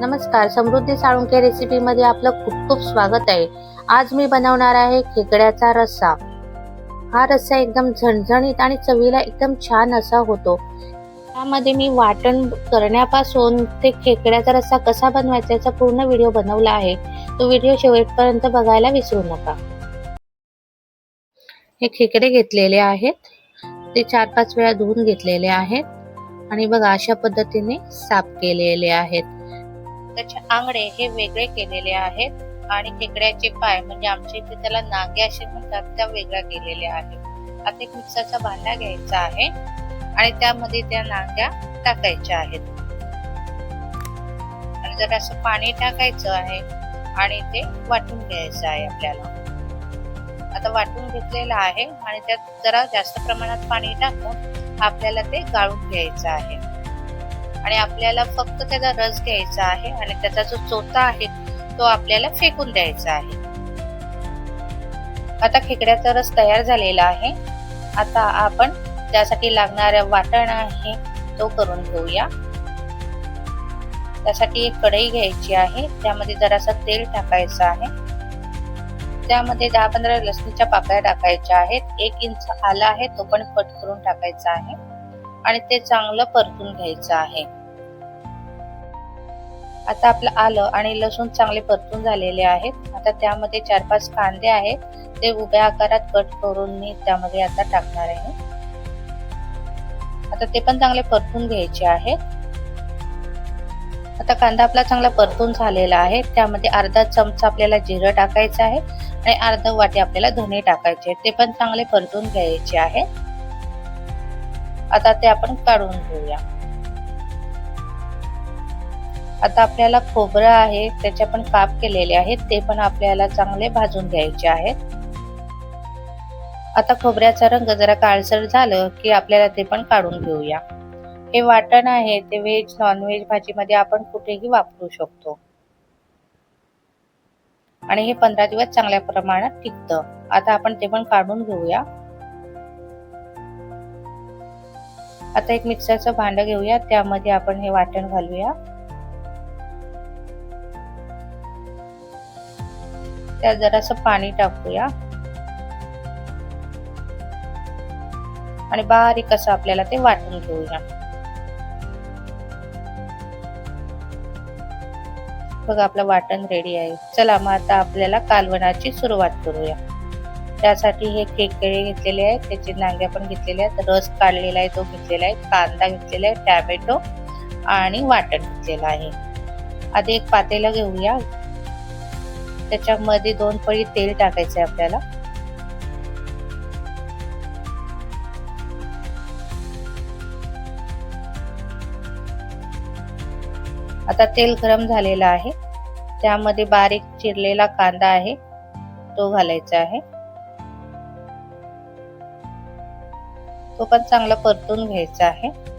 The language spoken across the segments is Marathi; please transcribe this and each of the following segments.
नमस्कार. समृद्धी साळुंके रेसिपी मध्ये आपलं खूप खूप स्वागत आहे. आज मी बनवणार आहे खेकड्याचा रस्सा. हा रस्सा एकदम झणझणीत आणि चवीला एकदम छान असा होतो. त्यामध्ये मी वाटण करण्यापासून ते खेकड्याचा रस्सा कसा बनवायचा याचा पूर्ण व्हिडिओ बनवला आहे. तो व्हिडिओ शेवटपर्यंत बघायला विसरू नका. हे खेकडे घेतलेले आहेत. ते चार पाच वेळा धुवून घेतलेले आहेत. आणि बघा अशा पद्धतीने साफ केलेले आहेत. त्याचे आंगडे हे वेगळे केलेले आहेत आणि खेकड्याचे पाय म्हणजे आमच्या इथे त्याला नागे असे म्हणतात त्या वेगळ्या केलेल्या आहेत. आता एक मिक्सरचा भांडा घ्यायचा आहे आणि त्यामध्ये त्या नांग्या टाकायच्या आहेत. आणि जर असं पाणी टाकायचं आहे आणि ते वाटून घ्यायचं आहे आपल्याला. आता वाटून घेतलेलं आहे आणि त्यात जरा जास्त प्रमाणात पाणी टाकून आपल्याला ते गाळून घ्यायचं आहे. आणि आपल्याला फक्त त्याचा रस घ्यायचा आहे आणि त्याचा जो चोथा आहे तो आपल्याला फेकून द्यायचा आहे. आता खेकड्याचा रस तयार झालेला आहे. आता आपण त्यासाठी लागणाऱ्या वाटण आहे तो करून घेऊया. त्यासाठी एक कढई घ्यायची आहे. त्यामध्ये जरासा तेल टाकायचं आहे. त्यामध्ये दहा पंधरा लसणीच्या पाकळ्या टाकायच्या आहेत. एक इंच आला आहे तो पण कट करून टाकायचा आहे. आणि ते चांगलं परतून घ्यायचं आहे. आता आपलं आलं आणि लसूण चांगले परतून झालेले आहेत. आता त्यामध्ये चार पाच कांदे आहेत. ते उभ्या आकारात कट करून मी त्यामध्ये आता टाकणार आहे. आता ते पण चांगले परतून घ्यायचे आहेत. आता कांदा आपला चांगला परतून झालेला आहे. त्यामध्ये अर्धा चमचा आपल्याला जिरं टाकायचं आहे आणि अर्धा वाटी आपल्याला धने टाकायचे ते पण चांगले परतून घ्यायचे आहे आता ते आपण काढून घेऊया. आता आपल्याला खोबरं आहे त्याचे पण काप केलेले आहेत ते पण आपल्याला चांगले भाजून घ्यायचे आहेत. आता खोबऱ्याचा रंग जरा काळसर झालं की आपल्याला ते पण काढून घेऊया. हे वाटण आहे ते व्हेज नॉनव्हेज भाजीमध्ये आपण कुठेही वापरू शकतो. आणि हे पंधरा दिवस चांगल्या प्रमाणात टिकतं. आता आपण ते पण काढून घेऊया. आता एक मिक्सरचं भांडं घेऊया त्यामध्ये आपण हे वाटण घालूया. त्यात जरासं पाणी टाकूया. आणि बारीक असं आपल्याला ते वाटून घेऊया. बघा आपलं वाटण रेडी आहे. चला मग आता आपल्याला कालवणाची सुरुवात करूया. त्यासाठी हे खेकडे घेतलेले आहेत. त्याचे नांग्या पण घेतलेल्या आहेत. रस काढलेला आहे तो घेतलेला आहे. कांदा घेतलेला आहे टॅमॅटो आणि वाटण घेतलेलं आहे. आधी एक पातेला घेऊया. त्याच्यामध्ये दोन पळी तेल टाकायचे आपल्याला. आता तेल गरम झालेलं आहे. त्यामध्ये बारीक चिरलेला कांदा आहे. तो घालायचा आहे. तो पण चांगला परतून घ्यायचा आहे.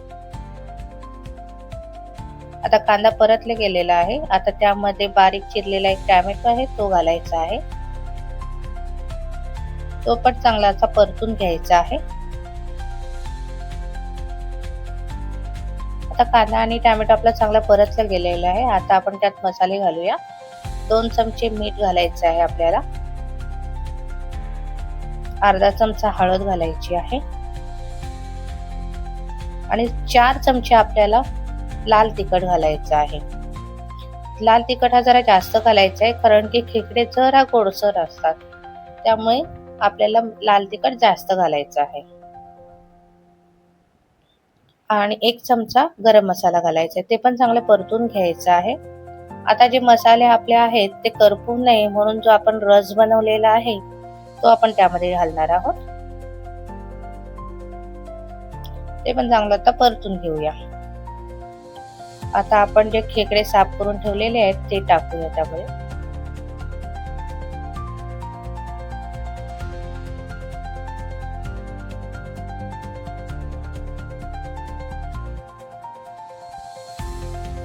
आता कांदा परतले गेलेला आहे. आता त्यामध्ये बारीक चिरलेला एक टॅमॅटो आहे तो घालायचा आहे. तो पण चांगला असा परतून घ्यायचा आहे. आता कांदा आणि टॅमॅटो आपला चांगला परतला गेलेला आहे. आता आपण त्यात मसाले घालूया. दोन चमचे मीठ घालायचे आहे आपल्याला. अर्धा चमचा हळद घालायची आहे. आणि चार चमचे आपल्याला लाल तिखट घालायचं आहे. लाल तिखट हा जरा जास्त घालायचा आहे कारण की खेकडे जरा गोडसर असतात त्यामुळे आपल्याला लाल तिखट जास्त घालायचं आहे. आणि एक चमचा गरम मसाला घालायचा आहे ते पण चांगलं परतून घ्यायचं आहे. आता जे मसाले आपले आहेत ते करपू नये म्हणून जो आपण रस बनवलेला आहे तो आपण त्यामध्ये घालणार आहोत. ते पण चांगलं आता परतून घेऊया. आता आपण जे खेकडे साफ करून ठेवलेले आहेत ते टाकूया त्यामध्ये.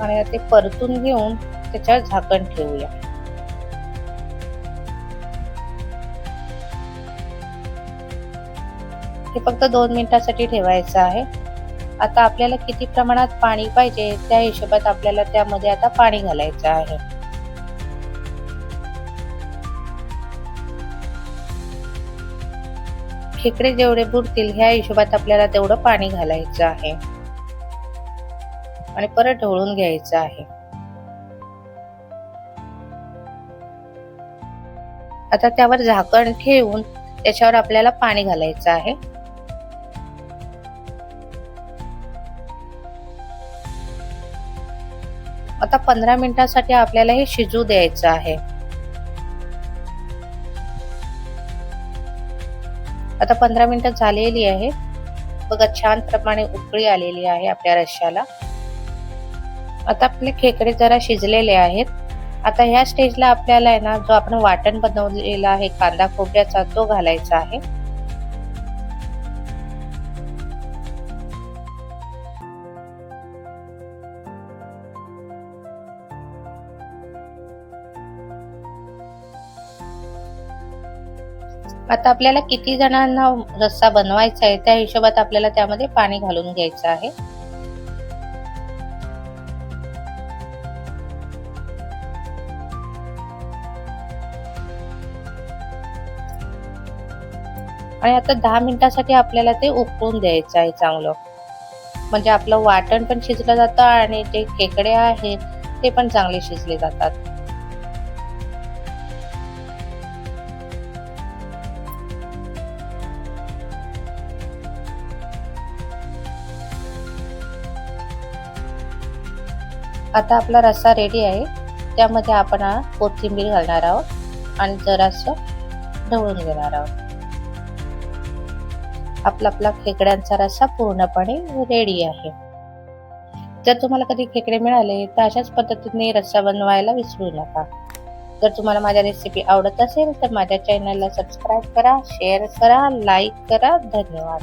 आणि ते परतून घेऊन त्याच्यावर झाकण ठेवूया. हे फक्त दोन मिनिटासाठी ठेवायचं आहे. आता आपल्याला किती प्रमाणात पाणी पाहिजे त्या हिशोबात आपल्याला त्यामध्ये आता पाणी घालायचं आहे. खेकडे जेवढे बुडतील ह्या हिशोबात आपल्याला तेवढं पाणी घालायचं आहे. आणि परत ढवळून घ्यायचं आहे. आता त्यावर झाकण ठेवून त्याच्यावर आपल्याला पाणी घालायचं आहे. आता पंधरा मिनिटासाठी आपल्याला हे शिजू द्यायचं आहे. आता पंधरा मिनिटं झालेली आहे. बघा छान प्रमाणे उकळी आलेली आहे आपल्या रश्याला आता आपले खेकडे जरा शिजलेले आहेत. आता ह्या स्टेजला आपल्याला आहे ना जो आपण वाटण बनवलेला आहे कांदा खोबऱ्याचा तो घालायचा आहे. आता आपल्याला किती जणांना रस्सा बनवायचा आहे त्या हिशोबात आपल्याला त्यामध्ये पाणी घालून घ्यायचं आहे. आणि आता दहा मिनिटासाठी आपल्याला ते उकळून द्यायचं आहे चांगलं. म्हणजे आपलं वाटण पण शिजलं जातं आणि जे खेकडे आहेत ते पण चांगले शिजले जातात. आता आपला रस्सा रेडी आहे. त्यामध्ये आपण कोथिंबीर घालणार आहोत आणि जरासं ढवळून घेणार आहोत. आपला आपला खेकड्यांचा रस्सा पूर्णपणे रेडी आहे. जर तुम्हाला कधी खेकडे मिळाले तर अशाच पद्धतीने रस्सा बनवायला विसरू नका. जर तुम्हाला माझ्या रेसिपी आवडत असेल तर माझ्या चॅनलला सबस्क्राईब करा शेअर करा लाईक करा. धन्यवाद.